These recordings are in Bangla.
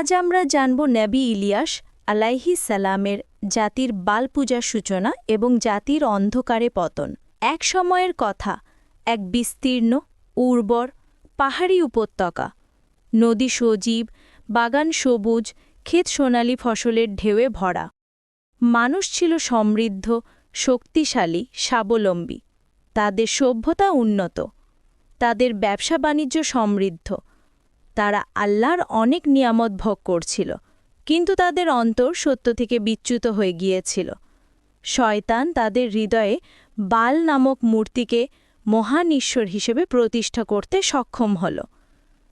আজ আমরা জানব নবী ইলিয়াস আলাইহি সালামের জাতির বাল পূজার সূচনা এবং জাতির অন্ধকারে পতন। এক সময়ের কথা, এক বিস্তীর্ণ, উর্বর, পাহাড়ি উপত্যকা। নদী সজীব, বাগান সবুজ, ক্ষেত সোনালি ফসলের ঢেউয়ে ভরা। মানুষ ছিল সমৃদ্ধ, শক্তিশালী, স্বাবলম্বী। তাদের সভ্যতা উন্নত। তাদের ব্যবসা বাণিজ্য সমৃদ্ধ। তারা আল্লাহর অনেক নিয়ামত ভোগ করছিল, কিন্তু তাদের অন্তর সত্য থেকে বিচ্যুত হয়ে গিয়েছিল। শয়তান তাদের হৃদয়ে বাল নামক মূর্তিকে মহান ঈশ্বর হিসেবে প্রতিষ্ঠা করতে সক্ষম হল।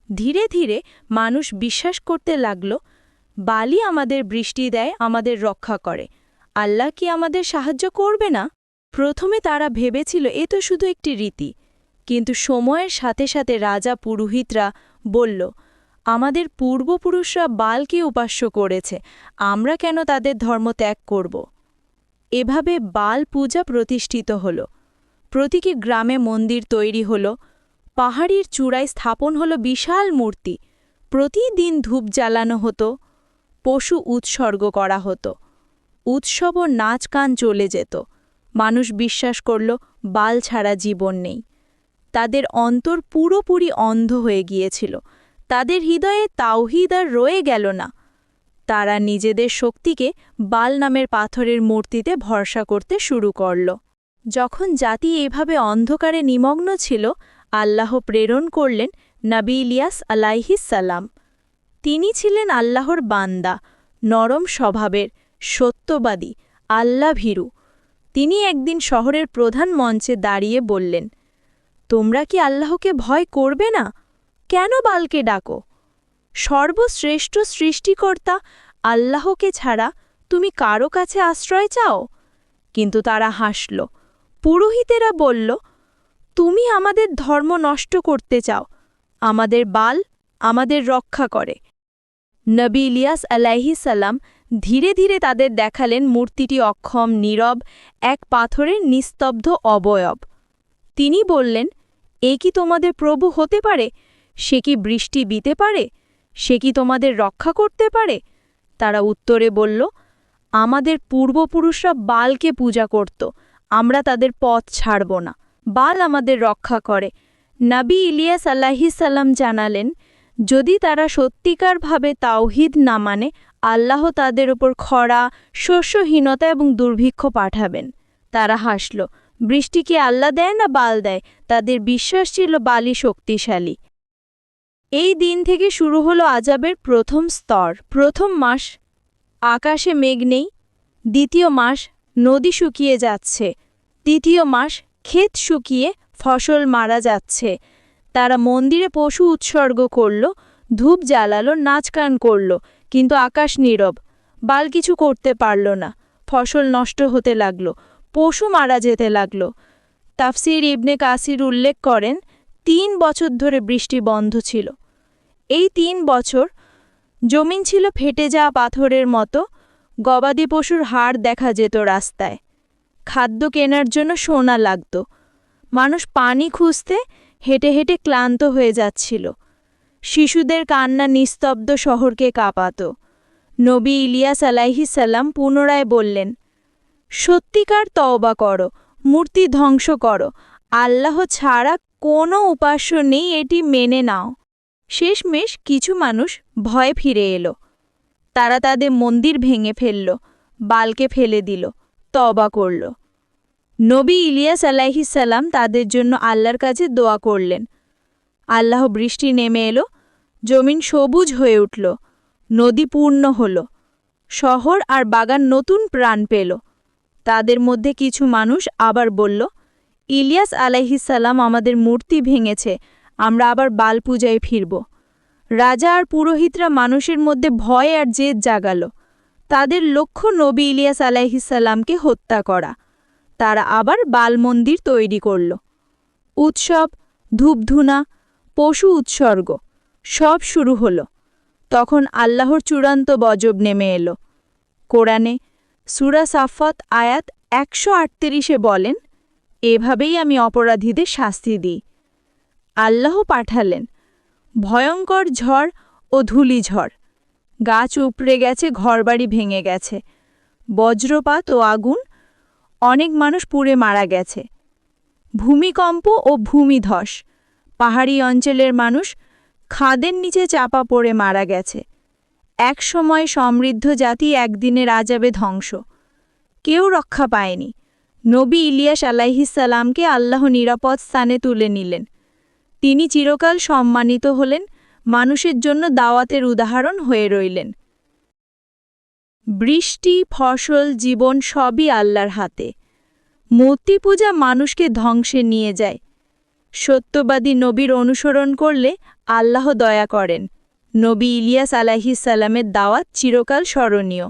ধীরে ধীরে মানুষ বিশ্বাস করতে লাগল, বালি আমাদের বৃষ্টি দেয়, আমাদের রক্ষা করে। আল্লাহ কি আমাদের সাহায্য করবে না? প্রথমে তারা ভেবেছিল, এ তো শুধু একটি রীতি। কিন্তু সময়ের সাথে সাথে রাজা পুরোহিতরা বলল, আমাদের পূর্বপুরুষরা বালকে উপাস্য করেছে, আমরা কেন তাদের ধর্ম ত্যাগ করব? এভাবে বাল পূজা প্রতিষ্ঠিত হল। প্রতিটি গ্রামে মন্দির তৈরি হল, পাহাড়ির চূড়ায় স্থাপন হল বিশাল মূর্তি, প্রতিদিন ধূপ জ্বালানো হতো, পশু উৎসর্গ করা হতো, উৎসব ও নাচ গান চলে যেত, মানুষ বিশ্বাস করল বাল ছাড়া জীবন নেই। তাদের অন্তর পুরোপুরি অন্ধ হয়ে গিয়েছিল। তাদের হৃদয়ে তাওহিদ আর রয়ে গেল না। তারা নিজেদের শক্তিকে বাল নামের পাথরের মূর্তিতে ভরসা করতে শুরু করল। যখন জাতি এভাবে অন্ধকারে নিমগ্ন ছিল, আল্লাহ প্রেরণ করলেন নবী ইলিয়াস আলাইহিসাল্লাম তিনি ছিলেন আল্লাহর বান্দা, নরম স্বভাবের, সত্যবাদী আল্লাহ ভীরু তিনি একদিন শহরের প্রধান মঞ্চে দাঁড়িয়ে বললেন তোমরা কি আল্লাহকে ভয় করবে না? কেন বালকে ডাকো? সর্বশ্রেষ্ঠ সৃষ্টিকর্তা আল্লাহকে ছাড়া তুমি কারও কাছে আশ্রয় চাও? কিন্তু তারা হাসল। পুরোহিতেরা বলল, তুমি আমাদের ধর্ম নষ্ট করতে চাও। আমাদের বাল আমাদের রক্ষা করে। নবী ইলিয়াস আলাইহিসাল্লাম ধীরে ধীরে তাদের দেখালেন মূর্তিটি অক্ষম, নীরব, এক পাথরের নিস্তব্ধ অবয়ব। তিনি বললেন এ কি তোমাদের প্রভু হতে পারে? সে কি বৃষ্টি দিতে পারে? সে কি তোমাদের রক্ষা করতে পারে? তারা উত্তরে বলল, আমাদের পূর্বপুরুষরা বালকে পূজা করত, আমরা তাদের পথ ছাড়ব না। বাল আমাদের রক্ষা করে। নাবি ইলিয়াস আল্লাহিসাল্লাম জানালেন, যদি তারা সত্যিকারভাবে তাওহিদ না মানে আল্লাহ তাদের ওপর খরা, শস্যহীনতা এবং দুর্ভিক্ষ পাঠাবেন। তারা হাসল বৃষ্টি কি আল্লাহ দেয় না বাল দেয়? তাদের বিশ্বাস ছিল বালি শক্তিশালী। এই দিন থেকে শুরু হলো আজাবের প্রথম স্তর। প্রথম মাস, আকাশে মেঘ নেই। দ্বিতীয় মাস, নদী শুকিয়ে যাচ্ছে। তৃতীয় মাস, ক্ষেত শুকিয়ে ফসল মারা যাচ্ছে। তারা মন্দিরে পশু উৎসর্গ করল, ধূপ জ্বালালো নাচগান করল, কিন্তু আকাশ নীরব। বাল কিছু করতে পারল না। ফসল নষ্ট হতে লাগল। পশু মারা যেতে লাগল। তাফসির ইবনে কাসির উল্লেখ করেন, তিন বছর ধরে বৃষ্টি বন্ধ ছিল। এই তিন বছর জমিন ছিল ফেটে যাওয়া পাথরের মতো, গবাদি পশুর হাড় দেখা যেত রাস্তায়। খাদ্য কেনার জন্য সোনা লাগত। মানুষ পানি খুঁজতে হেঁটে হেঁটে ক্লান্ত হয়ে যাচ্ছিল। শিশুদের কান্না নিস্তব্ধ শহরকে কাঁপাত। নবী ইলিয়াস আলাইহিসাল্লাম পুনরায় বললেন সত্যিকার তওবা করো, মূর্তি ধ্বংস করো। আল্লাহ ছাড়া কোনো উপাস্য নেই এটি মেনে নাও। শেষমেশ কিছু মানুষ ভয় ফিরে এলো। তারা তাদের মন্দির ভেঙে ফেলল, বালকে ফেলে দিল তবা করল। নবী ইলিয়াস আলাইহিসাল্লাম তাদের জন্য আল্লাহর কাছে দোয়া করলেন। আল্লাহ বৃষ্টি নেমে এলো, জমিন সবুজ হয়ে উঠল, নদী পূর্ণ হল, শহর আর বাগান নতুন প্রাণ পেল। তাদের মধ্যে কিছু মানুষ আবার বলল, ইলিয়াস আলাইহিসাল্লাম আমাদের মূর্তি ভেঙেছে, আমরা আবার বাল পূজায় ফিরব। রাজা আর পুরোহিতরা মানুষের মধ্যে ভয় আর জেদ জাগাল। তাদের লক্ষ্য নবী ইলিয়াস আলাইহিসাল্লামকে হত্যা করা। তারা আবার বাল মন্দির তৈরি করল। উৎসব, ধূপধুনা, পশু উৎসর্গ, সব শুরু হল। তখন আল্লাহর চূড়ান্ত বজব নেমে এলো। কোরআনে সুরা সাফত আয়াত একশো আটত্রিশে বলেন, এভাবেই আমি অপরাধীদের শাস্তি দিই। আল্লাহ পাঠালেন, ভয়ঙ্কর ঝড় ও ধূলিঝড় গাছ উপড়ে গেছে, ঘরবাড়ি ভেঙে গেছে। বজ্রপাত ও আগুন, অনেক মানুষ পুড়ে মারা গেছে। ভূমিকম্প ও ভূমিধস, পাহাড়ি অঞ্চলের মানুষ খাদের নিচে চাপা পড়ে মারা গেছে। একসময় সমৃদ্ধ জাতি একদিনে রাজাবে ধ্বংস। কেউ রক্ষা পায়নি। নবী ইলিয়াস আলাইহিসাল্লামকে আল্লাহ নিরাপদ স্থানে তুলে নিলেন। তিনি চিরকাল সম্মানিত হলেন, মানুষের জন্য দাওয়াতের উদাহরণ হয়ে রইলেন। বৃষ্টি, ফসল, জীবন সবই আল্লাহর হাতে। মূর্তি পূজা মানুষকে ধ্বংসে নিয়ে যায়। সত্যবাদী নবীর অনুসরণ করলে আল্লাহ দয়া করেন। নবী ইলিয়াস আলাহিসাল্লামের দাওয়াত চিরকাল স্মরণীয়।